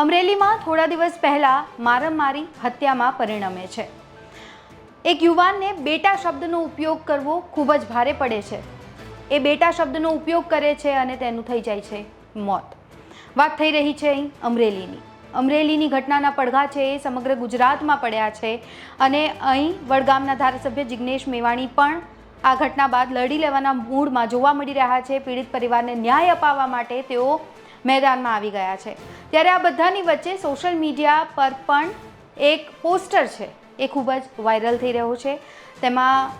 અમરેલીમાં થોડા દિવસ પહેલાં મારમારી હત્યામાં પરિણમે છે. એક યુવાનને બેટા શબ્દનો ઉપયોગ કરવો ખૂબ જ ભારે પડે છે. એ બેટા શબ્દનો ઉપયોગ કરે છે અને તેનું થઈ જાય છે મોત. વાત થઈ રહી છે અહીં અમરેલીની. અમરેલીની ઘટનાના પડઘા છે એ સમગ્ર ગુજરાતમાં પડ્યા છે અને અહીં વડગામના ધારાસભ્ય જિગ્નેશ મેવાણી પણ આ ઘટના બાદ લડી લેવાના મૂડમાં જોવા મળી રહ્યા છે. પીડિત પરિવારને ન્યાય અપાવવા માટે તેઓ મેદાનમાં આવી ગયા છે. ત્યારે આ બધાની વચ્ચે સોશિયલ મીડિયા પર પણ એક પોસ્ટર છે. એ ખૂબ જ વાયરલ થઈ રહ્યો છે. તેમાં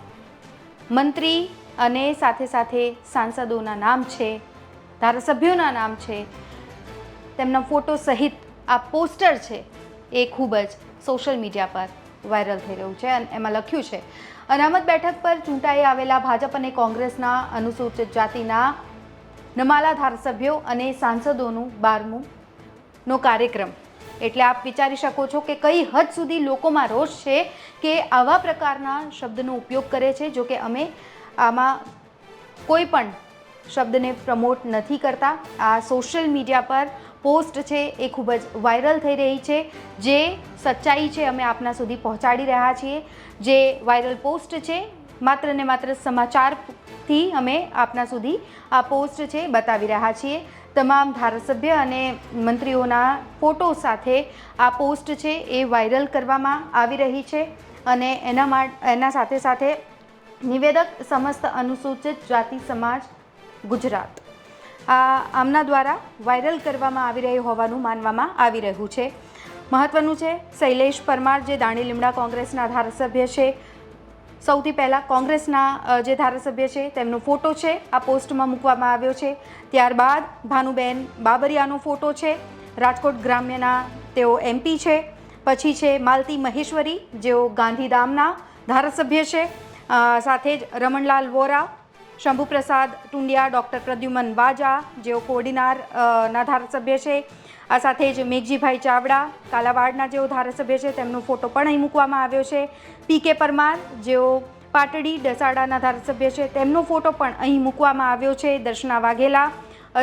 મંત્રી અને સાથે સાથે સાંસદોના નામ છે, ધારાસભ્યોના નામ છે, તેમના ફોટો સહિત આ પોસ્ટર છે એ ખૂબ જ સોશિયલ મીડિયા પર વાયરલ થઈ રહ્યું છે. અને એમાં લખ્યું છે, અનામત બેઠક પર ચૂંટાઈ આવેલા ભાજપ અને કોંગ્રેસના અનુસૂચિત જાતિના નમાલા ધારાસભ્યો અને સાંસદોનું બારમું નો કાર્યક્રમ. એટલે આપ વિચારી શકો છો કે કઈ હદ સુધી લોકોમાં રોષ છે કે આવા પ્રકારના શબ્દનો ઉપયોગ કરે છે, જો કે અમે આમાં કોઈ પણ શબ્દને પ્રમોટ નથી કરતા. આ સોશિયલ મીડિયા પર પોસ્ટ છે, એ ખૂબ જ વાયરલ થઈ રહી છે. જે સચ્ચાઈ છે, અમે આપના સુધી પહોંચાડી રહ્યા છીએ. જે વાયરલ પોસ્ટ છે માત્ર ને માત્ર સમાચારથી અમે આપના સુધી આ પોસ્ટ છે બતાવી રહ્યા છીએ. તમામ ધારાસભ્ય અને મંત્રીઓના ફોટો સાથે આ પોસ્ટ છે એ વાયરલ કરવામાં આવી રહી છે અને એના માટે, એના સાથે સાથે નિવેદક સમસ્ત અનુસૂચિત જાતિ સમાજ ગુજરાત. આ આમના દ્વારા વાયરલ કરવામાં આવી રહી હોવાનું માનવામાં આવી રહ્યું છે. મહત્વનું છે, શૈલેષ પરમાર જે દાણી લીમડા કોંગ્રેસના ધારાસભ્ય છે સૌથી પહેલાં કોંગ્રેસના જે ધારાસભ્ય છે, તેમનો ફોટો છે, આ પોસ્ટમાં મૂકવામાં આવ્યો છે. ત્યારબાદ ભાનુબેન બાબરિયાનો ફોટો છે. રાજકોટ ગ્રામ્યના તેઓ એમપી છે. પછી છે માલતી મહેશ્વરી, જેઓ ગાંધીધામના ધારાસભ્ય છે. સાથે જ રમણલાલ વોરા, શંભુપ્રસાદ ટુંડિયા, ડૉક્ટર પ્રદ્યુમન વાજા, જેઓ કોડીનાર ના ધારાસભ્ય છે. આ સાથે જ મેઘજીભાઈ ચાવડા, કાલાવાડના જેઓ ધારાસભ્ય છે, તેમનો ફોટો પણ અહીં મૂકવામાં આવ્યો છે. પી કે પરમાર, જેઓ પાટડી ડસાડાના ધારાસભ્ય છે, તેમનો ફોટો પણ અહીં મૂકવામાં આવ્યો છે. દર્શના વાઘેલા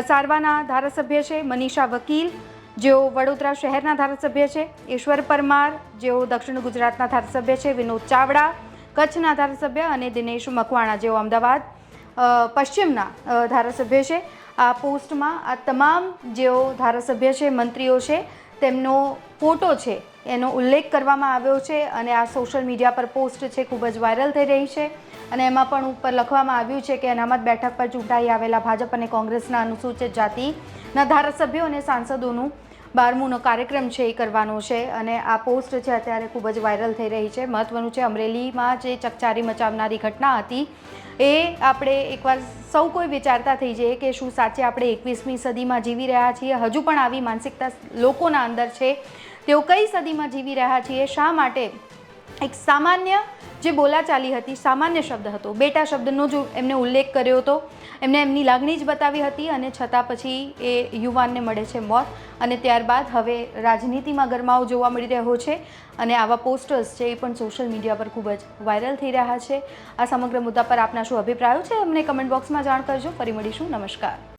સારવાના ધારાસભ્ય છે, મનીષા વકીલ, જેઓ વડોદરા શહેરના ધારાસભ્ય છે, ઈશ્વર પરમાર, જેઓ દક્ષિણ ગુજરાતના ધારાસભ્ય છે, વિનોદ ચાવડા, કચ્છના ધારાસભ્ય અને દિનેશ મકવાણા જેઓ અમદાવાદ પશ્ચિમના ધારાસભ્ય છે. આ પોસ્ટમાં આ તમામ જેઓ ધારાસભ્ય છે, મંત્રીઓ છે, તેમનો ફોટો છે, એનો ઉલ્લેખ કરવામાં આવ્યો છે અને આ સોશિયલ મીડિયા પર પોસ્ટ છે, ખૂબ જ વાયરલ થઈ રહી છે. અને એમાં પણ ઉપર લખવામાં આવ્યું છે કે અનામત બેઠક પર ચૂંટાઈ આવેલા ભાજપ અને કોંગ્રેસના અનુસૂચિત જાતિના ધારાસભ્યો અને સાંસદોનું બારમુંનો કાર્યક્રમ છે એ કરવાનો છે અને આ પોસ્ટ છે અત્યારે ખૂબ જ વાયરલ થઈ રહી છે. મહત્વનું છે અમરેલીમાં જે ચકચારી મચાવનારી ઘટના હતી એ આપણે એકવાર સૌ કોઈ વિચારતા થઈ જઈએ કે શું સાચે આપણે એકવીસમી સદીમાં જીવી રહ્યા છીએ. હજુ પણ આવી માનસિકતા લોકોના અંદર છે. તેઓ કઈ સદીમાં જીવી રહ્યા છીએ? શા માટે એક સામાન્ય જે બોલાચાલી હતી, સામાન્ય શબ્દ હતો, બેટા શબ્દનો જો એમને ઉલ્લેખ કર્યો હતો. એમને એમની લાગણી જ બતાવી હતી અને છતાં પછી એ યુવાનને મળે છે મોત અને ત્યારબાદ હવે રાજનીતિમાં ગરમાવો જોવા મળી રહ્યો છે અને આવા પોસ્ટર્સ છે એ પણ સોશિયલ મીડિયા પર ખૂબ જ વાયરલ થઈ રહ્યા છે. આ સમગ્ર મુદ્દા પર આપના શું અભિપ્રાયો છે? અમને કમેન્ટ બોક્સમાં જાણ કરજો. ફરી મળીશું. નમસ્કાર.